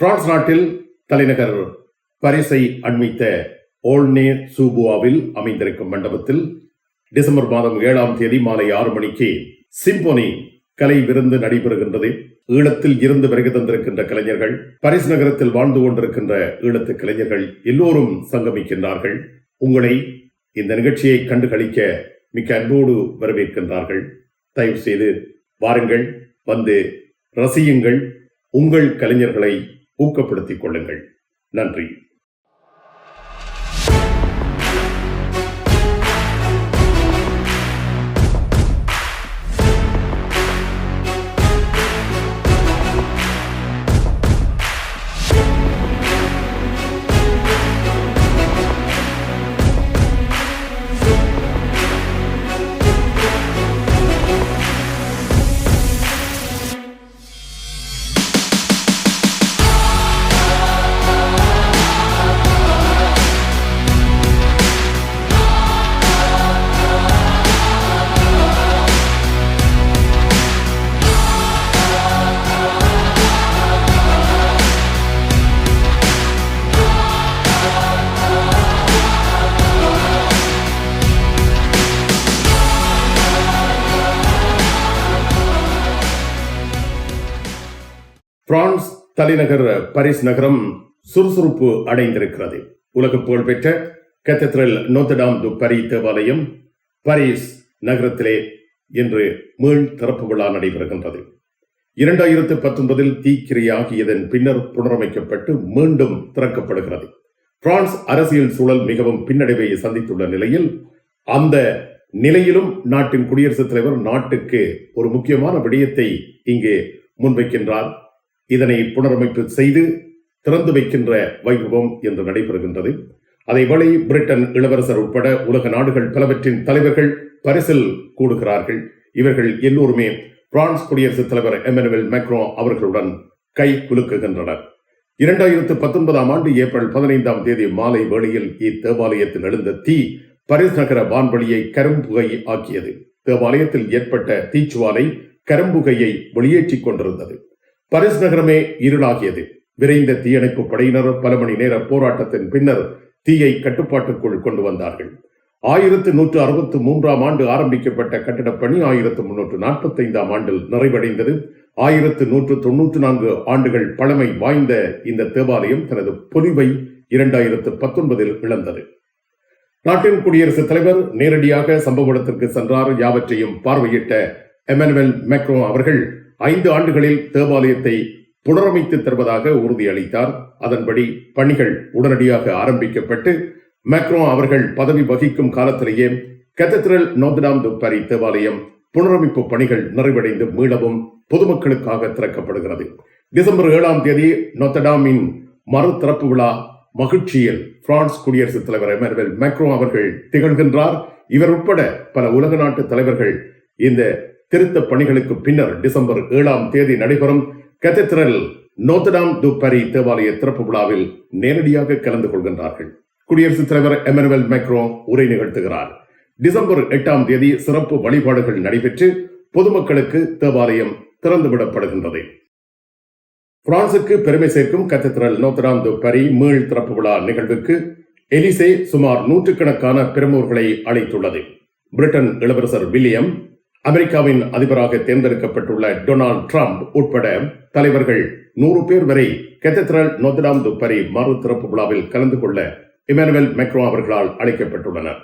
France நாட்டில் தலைநகர் பரிசை அண்மித்த ஓல்னே சூபுவாவில் அமைந்திருக்கும் மண்டபத்தில் டிசம்பர் மாதம் ஏழாம் தேதி மாலை ஆறு மணிக்கு சிம்போனி கலை விருந்து நடைபெறுகின்றது. ஈழத்தில் இருந்து வருகை தந்திருக்கின்ற கலைஞர்கள் பரிசு நகரத்தில் வாழ்ந்து கொண்டிருக்கின்ற ஈழத்து கலைஞர்கள் எல்லோரும் சங்கமிக்கின்றார்கள். உங்களை இந்த நிகழ்ச்சியை கண்டுகளிக்க மிக்க அன்போடு வரவேற்கின்றார்கள். தயவு செய்து வாருங்கள் வந்து ரசியுங்கள். உங்கள் கலைஞர்களை ஊக்கப்படுத்திக் கொள்ளுங்கள். நன்றி. பிரான்ஸ் தலைநகர் பாரிஸ் நகரம் சுறுசுறுப்பு அடைந்திருக்கிறது. உலக புகழ்பெற்ற கத்தத்ரல் நோத்தடாம் து பரி தேவாலயம் பாரிஸ் நகரத்திலே இன்று மீள் திறப்பு விழா நடைபெறுகின்றது. இரண்டாயிரத்து பத்தொன்பதில் தீக்கிரையாகியதன் பின்னர் புனரமைக்கப்பட்டு மீண்டும் திறக்கப்படுகிறது. பிரான்ஸ் அரசியல் சூழல் மிகவும் பின்னடைவை சந்தித்துள்ள நிலையில் அந்த நிலையிலும் நாட்டின் குடியரசுத் தலைவர் நாட்டுக்கு ஒரு முக்கியமான விடயத்தை இங்கே முன்வைக்கின்றார். இதனை புனரமைப்பு செய்து திறந்து வைக்கின்ற வைபவம் என்று நடைபெறுகின்றது. அதேவேளை பிரிட்டன் இளவரசர் உட்பட உலக நாடுகள் பலவற்றின் தலைவர்கள் பரிசில் கூடுகிறார்கள். இவர்கள் எல்லோருமே பிரான்ஸ் குடியரசுத் தலைவர் எமனுவல் மேக்ரோ அவர்களுடன் கை குலுக்குகின்றனர். இரண்டாயிரத்து பத்தொன்பதாம் ஆண்டு ஏப்ரல் பதினைந்தாம் தேதி மாலை வேளையில் இத்தேவாலயத்தில் எழுந்த தீ பரிஸ் நகர வான்வழியை கரும்புகை ஆக்கியது. தேவாலயத்தில் ஏற்பட்ட தீச்சுவாலை கரும்புகையை வெளியேற்றிக் கொண்டிருந்தது. பரிஸ் நகரமே இருளாகியது. விரைந்த தீயணைப்பு படையினர் பல மணி நேர போராட்டத்தின் பின்னர் தீயை கட்டுப்பாட்டுக்குள் கொண்டு வந்தார்கள். ஆயிரத்து நூற்று அறுபத்து மூன்றாம் ஆண்டு ஆரம்பிக்கப்பட்ட கட்டடப் பணி ஆயிரத்து முன்னூற்று நாற்பத்தி ஐந்தாம் ஆண்டில் நிறைவடைந்தது. ஆயிரத்து நூற்று தொன்னூற்று நான்கு ஆண்டுகள் பழமை வாய்ந்த இந்த தேவாலயம் தனது பொலிவை இரண்டாயிரத்து பத்தொன்பதில் இழந்தது. நாட்டின் குடியரசுத் தலைவர் நேரடியாக சம்பவ இடத்திற்கு சென்றார். யாவற்றையும் பார்வையிட்ட எமனுவல் மேக்ரோ அவர்கள் ஐந்து ஆண்டுகளில் தேவாலயத்தை புனரமைத்து தருவதாக உறுதியளித்தார். அதன்படி பணிகள் உடனடியாக ஆரம்பிக்கப்பட்டு மேக்ரோ அவர்கள் பதவி வகிக்கும் காலத்திலேயே கெத்தத்ரல் நோத்டாம் து தேவாலயம் புனரமைப்பு பணிகள் நிறைவடைந்து மீளவும் பொதுமக்களுக்காக திறக்கப்படுகிறது. டிசம்பர் ஏழாம் தேதி நொத்தடாமின் மறு திறப்பு விழா மகிழ்ச்சியில் பிரான்ஸ் குடியரசுத் தலைவர் எமனுவல் மேக்ரோ அவர்கள் திகழ்கின்றார். இவர் உட்பட பல உலக நாட்டு தலைவர்கள் இந்த திருத்த பணிகளுக்கு பின்னர் டிசம்பர் ஏழாம் தேதி நடைபெறும் கத்தீட்ரல் நோத்தடாம் து பரி தேவாலய திறப்பு விழாவில் நேரடியாக கலந்து கொள்கின்றார்கள். குடியரசுத் தலைவர் எமனுவல் மேக்ரோ உரை நிகழ்த்துகிறார். டிசம்பர் எட்டாம் தேதி சிறப்பு வழிபாடுகள் நடைபெற்று பொதுமக்களுக்கு தேவாலயம் திறந்துவிடப்படுகின்றது. பிரான்சுக்கு பெருமை சேர்க்கும் கத்தீட்ரல் நோத்ராம் து பரி மீள் திறப்பு விழா நிகழ்வுக்கு எலிசே சுமார் நூற்றுக்கணக்கான பிரமுகர்களை அழைத்துள்ளது. பிரிட்டன் இளவரசர் வில்லியம் அமெரிக்காவின் அதிபராக தேர்ந்தெடுக்கப்பட்டுள்ள டொனால்டு ட்ரம்ப் உட்பட தலைவர்கள் நூறு பேர் வரை கெத்தத்ரல் நொத்தடாம் துப்பரி மறு திறப்பு விழாவில் கலந்து கொள்ள இமானுவேல் மெக்ரோ அவர்களால் அழைக்கப்பட்டுள்ளனர்.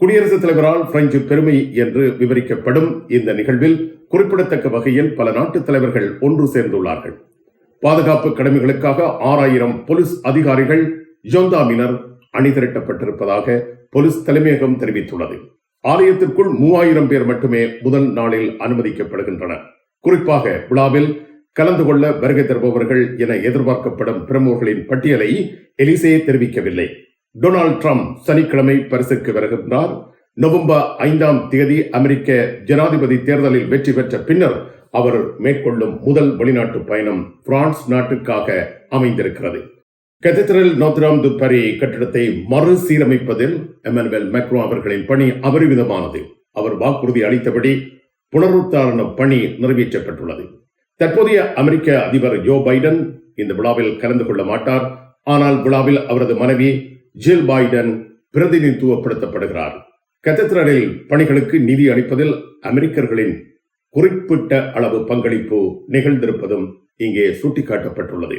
குடியரசுத் தலைவரால் பிரெஞ்சு பெருமை என்று விவரிக்கப்படும் இந்த நிகழ்வில் குறிப்பிடத்தக்க வகையில் பல நாட்டு தலைவர்கள் ஒன்று சேர்ந்துள்ளார்கள். பாதுகாப்பு கடமைகளுக்காக ஆறாயிரம் போலீஸ் அதிகாரிகள் ஜோந்தாமினர் அணிதிரட்டப்பட்டிருப்பதாக போலீஸ் தலைமையகம் தெரிவித்துள்ளது. ஆலயத்திற்குள் மூவாயிரம் பேர் மட்டுமே முதல் நாளில் அனுமதிக்கப்படுகின்றனர் குறிப்பாக விழாவில் கலந்து கொள்ள வருகை தருபவர்கள் என எதிர்பார்க்கப்படும் பிரமுகர்களின் பட்டியலை எலிசே தெரிவிக்கவில்லை. டொனால்ட் ட்ரம்ப் சனிக்கிழமை பரிசுக்கு வருகின்றார். நவம்பர் ஐந்தாம் தேதி அமெரிக்க ஜனாதிபதி தேர்தலில் வெற்றி பெற்ற பின்னர் அவர் மேற்கொள்ளும் முதல் வெளிநாட்டு பயணம் பிரான்ஸ் நாட்டுக்காக அமைந்திருக்கிறது. கெத்தரில் நோத்ராம் துப்பரி கட்டிடத்தை மறுசீரமைப்பதில் எமனுவேல் மேக்ரோ அவர்களின் பணி அபரிமிதமானது அவர் வாக்குறுதி அளித்தபடி புனருத்தாரண பணி நிறைவேற்றப்பட்டுள்ளது. தற்போதைய அமெரிக்க அதிபர் ஜோ பைடன் இந்த விழாவில் கலந்து கொள்ள மாட்டார். ஆனால் விழாவில் அவரது மனைவி ஜில் பைடன் பிரதிநிதித்துவப்படுத்தப்படுகிறார். கத்தீட்ரலில் பணிகளுக்கு நிதி அளிப்பதில் அமெரிக்கர்களின் குறிப்பிட்ட அளவு பங்களிப்பு நிகழ்ந்திருப்பதும் இங்கே சுட்டிக்காட்டப்பட்டுள்ளது.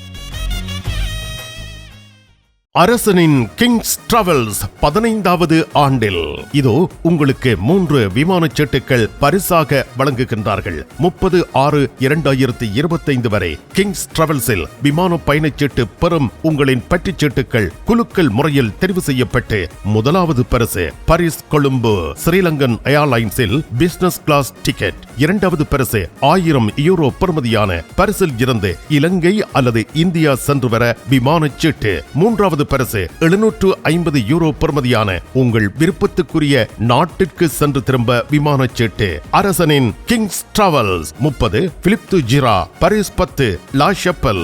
அரசனின் கிங்ஸ் டிராவல்ஸ் பதினைந்தாவது ஆண்டில். இதோ உங்களுக்கு மூன்று விமானச் சீட்டுகள் பரிசாக வழங்குகின்றார்கள். முப்பது ஆறு இரண்டாயிரத்தி இருபத்தைந்து வரை கிங்ஸ் டிராவல்ஸில் விமான பயணச்சீட்டு பெறும் உங்களின் பற்றி சீட்டுகள் குலுக்கல் முறையில் தெரிவு செய்யப்பட்டு முதலாவது பரிசு பரிஸ் கொழும்பு ஸ்ரீலங்கன் ஏர்லைன்ஸில் பிசினஸ் கிளாஸ் டிக்கெட். இரண்டாவது பரிசு ஆயிரம் யூரோ பெறுமதியான பரிசில் இருந்து இலங்கை அல்லது இந்தியா சென்று வர விமான சீட்டு. மூன்றாவது பரிசு எழுநூற்று ஐம்பது யூரோ பெறுமதியான உங்கள் விருப்பத்துக்குரிய நாட்டிற்கு சென்று திரும்ப விமானச் சீட்டு. அரசனின் கிங்ஸ் டிராவல்ஸ் முப்பது பிலிப்து ஜிரா பரிஸ் பத்து லா ஷப்பல்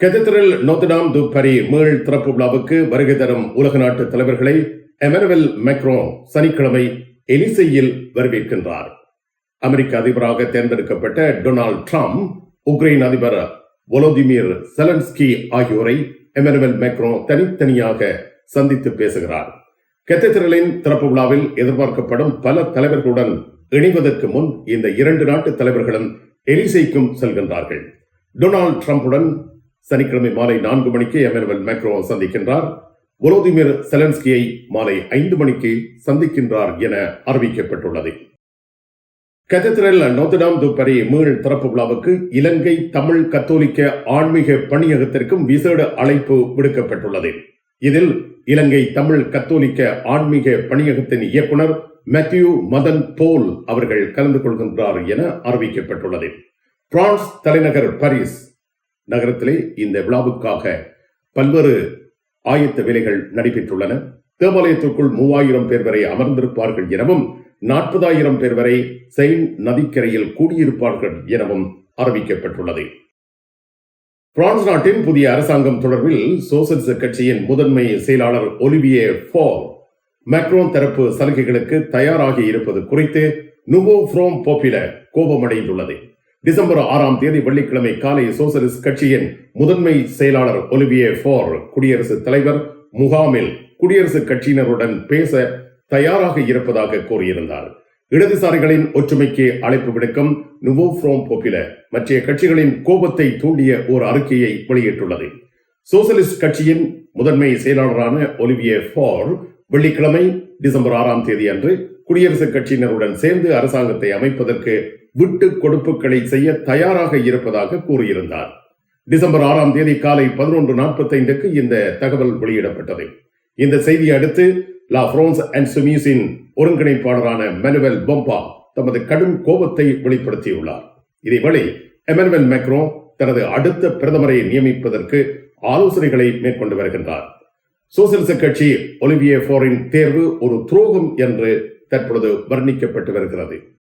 கெத்தரில் நோத்தடாம் து பரி மீள் திறப்பு விழாவுக்கு வருகை தரும் உலக நாட்டு தலைவர்களை எமனுவல் மெக்ரோ சனிக்கிழமை எலிசையில் வரவேற்கின்றார். அமெரிக்க அதிபராக தேர்ந்தெடுக்கப்பட்ட டொனால்ட் ட்ரம்ப் உக்ரைன் அதிபர் வொலோதிமிர் செலன்ஸ்கி ஆகியோரை எமனுவல் மெக்ரோ தனித்தனியாக சந்தித்து பேசுகிறார். கெத்தத்திரலின் திறப்பு விழாவில் எதிர்பார்க்கப்படும் பல தலைவர்களுடன் இணைவதற்கு முன் இந்த இரண்டு நாட்டு தலைவர்களும் எலிசைக்கும் செல்கின்றார்கள். டொனால்ட் ட்ரம்புடன் சனிக்கிழமை மாலை நான்கு மணிக்கு எமனுவல் மேக்ரோ சந்திக்கின்றார். ஒலோதிமிர் செலன்ஸ்கியை மாலை ஐந்து மணிக்கு சந்திக்கின்றார் என அறிவிக்கப்பட்டுள்ளது. கதத்திரல் நோத்தடாம் துப்பரி மீள் திறப்பு விழாவுக்கு இலங்கை தமிழ் கத்தோலிக்க ஆன்மீக பணியகத்திற்கும் விசேட அழைப்பு விடுக்கப்பட்டுள்ளது. இதில் இலங்கை தமிழ் கத்தோலிக்க ஆன்மீக பணியகத்தின் இயக்குனர் மேத்யூ மதன் போல் அவர்கள் கலந்து கொள்கின்றார் என அறிவிக்கப்பட்டுள்ளது. பிரான்ஸ் தலைநகர் பாரிஸ் நகரத்திலே இந்த விழாவுக்காக பல்வேறு ஆயத்த வேலைகள் நடைபெற்றுள்ளன. தேவாலயத்திற்குள் மூவாயிரம் பேர் வரை அமர்ந்திருப்பார்கள் எனவும் நாற்பதாயிரம் பேர் வரை செயின் நதிக்கரையில் கூடியிருப்பார்கள் எனவும் அறிவிக்கப்பட்டுள்ளது. பிரான்ஸ் நாட்டின் புதிய அரசாங்கம் தொடர்பில் சோசலிச கட்சியின் முதன்மை செயலாளர் ஒலிவியே ஃபோர் மேக்ரோன் தரப்பு சலுகைகளுக்கு தயாராகி இருப்பது குறித்து நுவோ ஃப்ரோம் போப்பில கோபமடைந்துள்ளது. டிசம்பர் ஆறாம் தேதி வெள்ளிக்கிழமை காலை சோசலிஸ்ட் கட்சியின் முதன்மை செயலாளர் ஒலிவியே ஃபோர் குடியரசுத் தலைவர் முகாமில் குடியரசுக் கட்சியினருடன் பேச தயாராக இருப்பதாக கூறியிருந்தார். இடதுசாரிகளின் ஒற்றுமைக்கு அழைப்பு விடுக்கும் நுவோ ஃப்ரோம் போப்பில மற்ற கட்சிகளின் கோபத்தை தூண்டிய ஒரு அறிக்கையை வெளியிட்டுள்ளது. சோசலிஸ்ட் கட்சியின் முதன்மை செயலாளரான ஒலிவியே ஃபோர் வெள்ளிக்கிழமை டிசம்பர் ஆறாம் தேதி அன்று குடியரசுக் கட்சியினருடன் சேர்ந்து அரசாங்கத்தை அமைப்பதற்கு விட்டு கொடுப்புகளை செய்ய தயாராக இருப்பதாக கூறியிருந்தார். டிசம்பர் ஆறாம் தேதி காலை பதினொன்று நாற்பத்தைந்துக்கு இந்த தகவல் வெளியிடப்பட்டது. இந்த செய்தியை அடுத்து லா பிரான்ஸ் அண்ட் சுமீஸின் ஒருங்கிணைப்பாளரான மெனுவல் பொம்பா தமது கடும் கோபத்தை வெளிப்படுத்தியுள்ளார். இதேவேளை எமனுவல் மேக்ரோ தனது அடுத்த பிரதமரை நியமிப்பதற்கு ஆலோசனைகளை மேற்கொண்டு வருகின்றார். சோசியலிச கட்சி ஒலிவியே ஃபோரின் தேர்வு ஒரு துரோகம் என்று தற்பொழுது வர்ணிக்கப்பட்டு வருகிறது.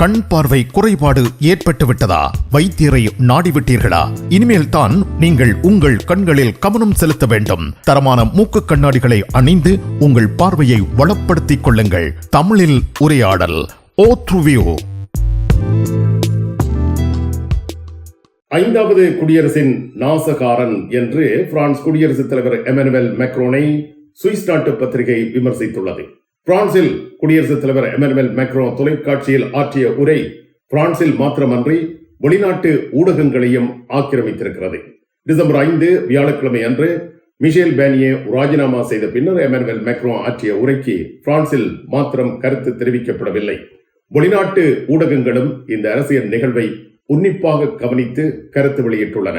கண் பார்வை குறைபாடு ஏற்பட்டுவிட்டதா? வைத்தியரை நாடிவிட்டீர்களா? இனிமேல் தான் நீங்கள் உங்கள் கண்களில் கவனம் செலுத்த வேண்டும். தரமான மூக்கு கண்ணாடிகளை அணிந்து உங்கள் பார்வையை வளப்படுத்திக் கொள்ளுங்கள். தமிழில் உரையாடல் ஓத்ருவியோ ஐந்தாவது குடியரசின் நாசகாரன் என்று பிரான்ஸ் குடியரசுத் தலைவர் எமனுவல் மெக்ரோனை சுவிஸ் நாட்டு பத்திரிகை விமர்சித்துள்ளது. பிரான்சில் குடியரசுத் தலைவர் எமனுவல் மேக்ரோ தொலைக்காட்சியில் ஆற்றிய உரை பிரான்சில் மாத்திரமன்றி வெளிநாட்டு ஊடகங்களையும் ஆக்கிரமித்திருக்கிறது. டிசம்பர் ஐந்து வியாழக்கிழமை அன்று மிஷேல் பேனியே ராஜினாமா செய்த பின்னர் எமனுவல் மேக்ரோ ஆற்றிய உரைக்கு பிரான்சில் மாத்திரம் கருத்து தெரிவிக்கப்படவில்லை. வெளிநாட்டு ஊடகங்களும் இந்த அரசியல் நிகழ்வை உன்னிப்பாக கவனித்து கருத்து வெளியிட்டுள்ளன.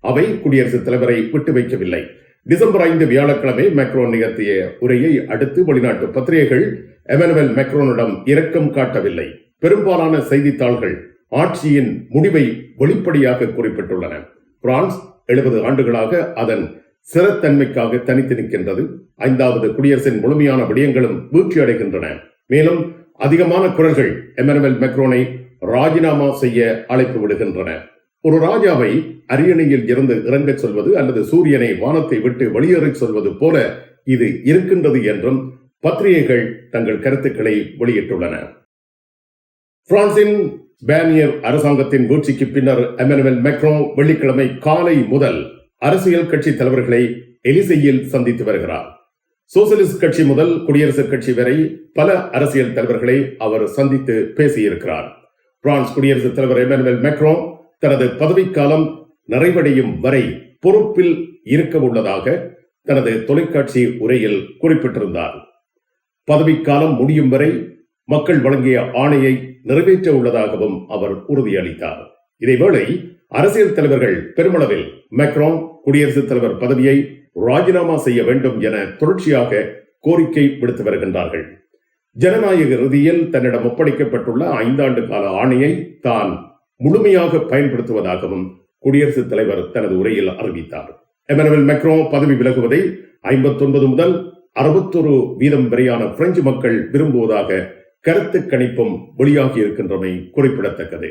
அவை குடியரசுத் தலைவரை விட்டு வைக்கவில்லை டிசம்பர் ஐந்து வியாழக்கிழமை மேக்ரோன் நிகழ்த்திய உரையை அடுத்து வெளிநாட்டு பத்திரிகைகள் எமனுவல் மேக்ரோனிடம் இரக்கம் காட்டவில்லை. பெரும்பாலான செய்தித்தாள்கள் ஆட்சியின் முடிவை வெளிப்படையாக குறிப்பிட்டுள்ளன. பிரான்ஸ் எழுபது ஆண்டுகளாக அதன் சிறத்தன்மைக்காக தனித்து நிற்கின்றது. ஐந்தாவது குடியரசின் முழுமையான விடயங்களும் வீழ்ச்சி அடைகின்றன. மேலும் அதிகமான குரல்கள் எமனுவல் மெக்ரோனை ராஜினாமா செய்ய அழைப்பு விடுகின்றன. ஒரு ராஜாவை அரியணையில் இருந்து இறங்கச் சொல்வது அல்லது சூரியனை வானத்தை விட்டு வெளியேறச் சொல்வது போல இது இருக்கின்றது என்றும் பத்திரிகைகள் தங்கள் கருத்துக்களை வெளியிட்டுள்ளன. பிரான்சின் பேனியர் அரசாங்கத்தின் வீழ்ச்சிக்கு பின்னர் எமனுவல் மெக்ரோ வெள்ளிக்கிழமை காலை முதல் அரசியல் கட்சி தலைவர்களை எலிசையில் சந்தித்து வருகிறார். சோசியலிஸ்ட் கட்சி முதல் குடியரசுக் கட்சி வரை பல அரசியல் தலைவர்களை அவர் சந்தித்து பேசியிருக்கிறார். பிரான்ஸ் குடியரசுத் தலைவர் எமனுவல் மெக்ரோ தனது பதவிக்காலம் நிறைவடையும் வரை பொறுப்பில் இருக்க உள்ளதாக தனது தொலைக்காட்சி உரையில் குறிப்பிட்டிருந்தார். பதவிக்காலம் முடியும் வரை மக்கள் வழங்கிய ஆணையை நிறைவேற்ற உள்ளதாகவும் அவர் உறுதியளித்தார். இதேவேளை அரசியல் தலைவர்கள் பெருமளவில் மேக்ரான் குடியரசுத் தலைவர் பதவியை ராஜினாமா செய்ய வேண்டும் என தொடர்ச்சியாக கோரிக்கை விடுத்து வருகின்றார்கள். ஜனநாயக ரீதியில் தன்னிடம் ஒப்படைக்கப்பட்டுள்ள ஐந்தாண்டு கால ஆணையை தான் முழுமையாக பயன்படுத்துவதாகவும் குடியரசுத் தலைவர் தனது உரையில் அறிவித்தார். எமனுவல் மெக்ரோ பதவி விலகுவதை ஐம்பத்தொன்பது முதல் அறுபத்தொரு வீதம் வரையான பிரெஞ்சு மக்கள் விரும்புவதாக கருத்து கணிப்பும் வெளியாகி இருக்கின்றமை குறிப்பிடத்தக்கது.